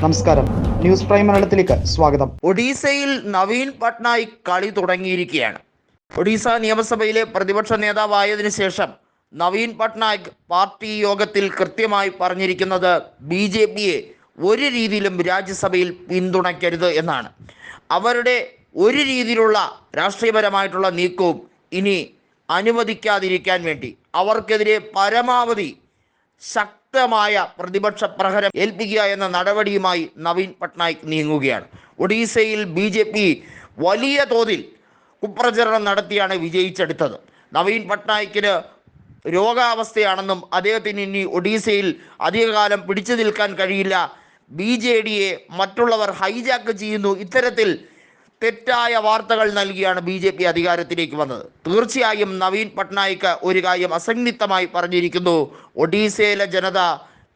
നമസ്കാരം. News prime മലയാളത്തിലേക്ക് സ്വാഗതം. ഒഡീസയിൽ നവീൻ പട്നായിക് കളി തുടങ്ങിയിരിക്കുകയാണ്. ഒഡീസ നിയമസഭയിലെ പ്രതിപക്ഷ നേതാവായതിനു ശേഷം നവീൻ പട്നായിക് പാർട്ടി യോഗത്തിൽ കൃത്യമായി പറഞ്ഞിരിക്കുന്നത് ബി ജെ പിയെ ഒരു രീതിയിലും രാജ്യസഭയിൽ പിന്തുണയ്ക്കരുത് എന്നാണ്. അവരുടെ ഒരു രീതിയിലുള്ള രാഷ്ട്രീയപരമായിട്ടുള്ള നീക്കവും ഇനി അനുവദിക്കാതിരിക്കാൻ വേണ്ടി അവർക്കെതിരെ പരമാവധി ശക്തമായ പ്രതിപക്ഷ പ്രഹരം ഏൽപ്പിക്കുക എന്ന നടപടിയുമായി നവീൻ പട്നായിക് നീങ്ങുകയാണ്. ഒഡീസയിൽ ബി ജെ പി വലിയ തോതിൽ കുപ്രചരണം നടത്തിയാണ് വിജയിച്ചെടുത്തത്. നവീൻ പട്നായിക്കിന് രോഗാവസ്ഥയാണെന്നും അദ്ദേഹത്തിന് ഇനി ഒഡീസയിൽ അധികകാലം പിടിച്ചു നിൽക്കാൻ കഴിയില്ല. ബി ജെ ഡിയെ മറ്റുള്ളവർ ഹൈജാക്ക് ചെയ്യുന്നു. ഇത്തരത്തിൽ തെറ്റായ വാർത്തകൾ നൽകിയാണ് ബി ജെ പി അധികാരത്തിലേക്ക് വന്നത്. തീർച്ചയായും നവീൻ പട്നായിക് ഒരു കാര്യം അസന്നിഗ്ധമായി പറഞ്ഞിരിക്കുന്നു. ഒഡീസയിലെ ജനത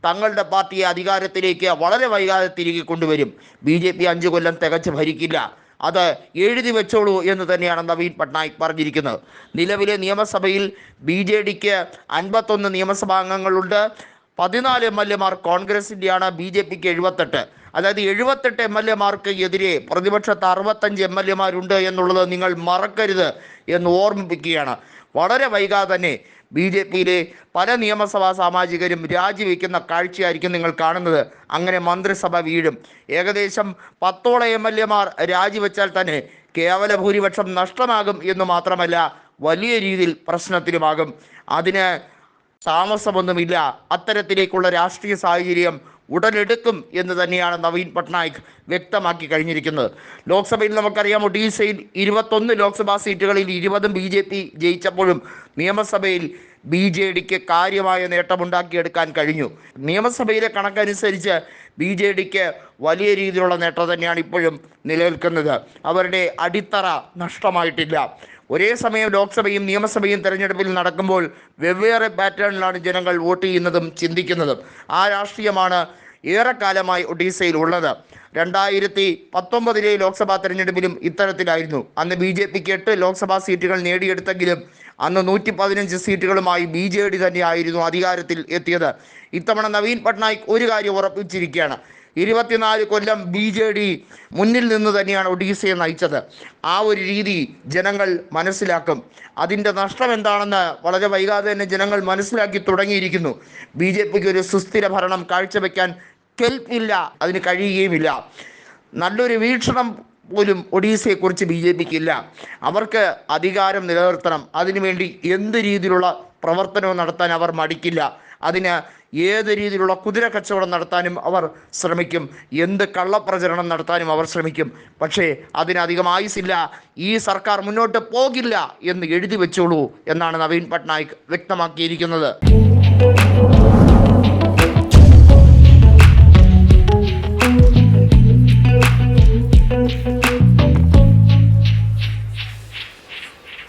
തങ്ങളുടെ പാർട്ടിയെ അധികാരത്തിലേക്ക് വളരെ വൈകാതെ തിരികെ കൊണ്ടുവരും. ബി ജെ പി അഞ്ചു കൊല്ലം തികച്ച് ഭരിക്കില്ല. അത് എഴുതി വെച്ചോളൂ എന്ന് തന്നെയാണ് നവീൻ പട്നായിക് പറഞ്ഞിരിക്കുന്നത്. നിലവിലെ നിയമസഭയിൽ ബി ജെ ഡിക്ക് അൻപത്തൊന്ന് നിയമസഭാംഗങ്ങളുണ്ട്. പതിനാല് എം എൽ എമാർ കോൺഗ്രസിന്റെയാണ് ബി ജെ പിക്ക് എഴുപത്തെട്ട്. അതായത് എഴുപത്തെട്ട് എം എൽ എമാർക്ക് എതിരെ പ്രതിപക്ഷത്ത് അറുപത്തഞ്ച് എം എൽ എമാരുണ്ട് എന്നുള്ളത് നിങ്ങൾ മറക്കരുത് എന്ന് ഓർമ്മിപ്പിക്കുകയാണ്. വളരെ വൈകാതെ തന്നെ ബി ജെ പിയിലെ പല നിയമസഭാ സാമാജികരും രാജിവെക്കുന്ന കാഴ്ചയായിരിക്കും നിങ്ങൾ കാണുന്നത്. അങ്ങനെ മന്ത്രിസഭ വീഴും. ഏകദേശം പത്തോളം എം എൽ എമാർ രാജിവെച്ചാൽ തന്നെ കേവല ഭൂരിപക്ഷം നഷ്ടമാകും എന്ന് മാത്രമല്ല വലിയ രീതിയിൽ പ്രശ്നത്തിലുമാകും. അതിന് താമസമൊന്നുമില്ല. അത്തരത്തിലേക്കുള്ള രാഷ്ട്രീയ സാഹചര്യം ഉടലെടുക്കും എന്ന് തന്നെയാണ് നവീൻ പട്നായിക് വ്യക്തമാക്കി കഴിഞ്ഞിരിക്കുന്നത്. ലോക്സഭയിൽ നമുക്കറിയാം ഒഡീസയിൽ ഇരുപത്തൊന്ന് ലോക്സഭാ സീറ്റുകളിൽ ഇരുപതും ബി ജെ പി ജയിച്ചപ്പോഴും നിയമസഭയിൽ ബി ജെ ഡിക്ക് കാര്യമായ നേട്ടമുണ്ടാക്കിയെടുക്കാൻ കഴിഞ്ഞു. നിയമസഭയിലെ കണക്കനുസരിച്ച് ബി ജെ ഡിക്ക് വലിയ രീതിയിലുള്ള നേട്ടം തന്നെയാണ് ഇപ്പോഴും നിലനിൽക്കുന്നത്. അവരുടെ അടിത്തറ നഷ്ടമായിട്ടില്ല. ഒരേ സമയം ലോക്സഭയും നിയമസഭയും തെരഞ്ഞെടുപ്പിൽ നടക്കുമ്പോൾ വെവ്വേറെ പാറ്റേണിലാണ് ജനങ്ങൾ വോട്ട് ചെയ്യുന്നതും ചിന്തിക്കുന്നതും. ആ രാഷ്ട്രീയമാണ് ഏറെക്കാലമായി ഒഡീസയിൽ ഉള്ളത് രണ്ടായിരത്തി പത്തൊമ്പതിലെ ലോക്സഭാ തെരഞ്ഞെടുപ്പിലും ഇത്തരത്തിലായിരുന്നു. അന്ന് ബി ജെ പിക്ക് എട്ട് ലോക്സഭാ സീറ്റുകൾ നേടിയെടുത്തെങ്കിലും അന്ന് നൂറ്റി പതിനഞ്ച് സീറ്റുകളുമായി ബി ജെ ഡി തന്നെയായിരുന്നു അധികാരത്തിൽ എത്തിയത്. ഇത്തവണ നവീൻ പട്നായിക് ഒരു കാര്യം ഉറപ്പിച്ചിരിക്കുകയാണ്. ഇരുപത്തിനാല് കൊല്ലം ബി ജെ ഡി മുന്നിൽ നിന്ന് തന്നെയാണ് ഒഡീസയെ നയിച്ചത്. ആ ഒരു രീതി ജനങ്ങൾ മനസ്സിലാക്കും. അതിന്റെ നഷ്ടം എന്താണെന്ന് വളരെ വൈകാതെ തന്നെ ജനങ്ങൾ മനസ്സിലാക്കി തുടങ്ങിയിരിക്കുന്നു. ബി ജെ പിക്ക് ഒരു സുസ്ഥിര ഭരണം കാഴ്ചവെക്കാൻ കെൽപ്പില്ല അതിന് കഴിയുകയുമില്ല. നല്ലൊരു വീക്ഷണം പോലും ഒഡീസയെക്കുറിച്ച് ബി ജെ പിക്ക് ഇല്ല അവർക്ക് അധികാരം നിലനിർത്തണം. അതിനുവേണ്ടി എന്ത് രീതിയിലുള്ള പ്രവർത്തനവും നടത്താൻ അവർ മടിക്കില്ല. അതിന് ഏത് രീതിയിലുള്ള കുതിര കച്ചവടം നടത്താനും അവർ ശ്രമിക്കും. എന്ത് കള്ളപ്രചരണം നടത്താനും അവർ ശ്രമിക്കും. പക്ഷേ അതിനധികം ആയുസില്ല ഈ സർക്കാർ മുന്നോട്ട് പോകില്ല എന്ന് എഴുതി വെച്ചോളൂ എന്നാണ് നവീൻ പട്നായിക് വ്യക്തമാക്കിയിരിക്കുന്നത്.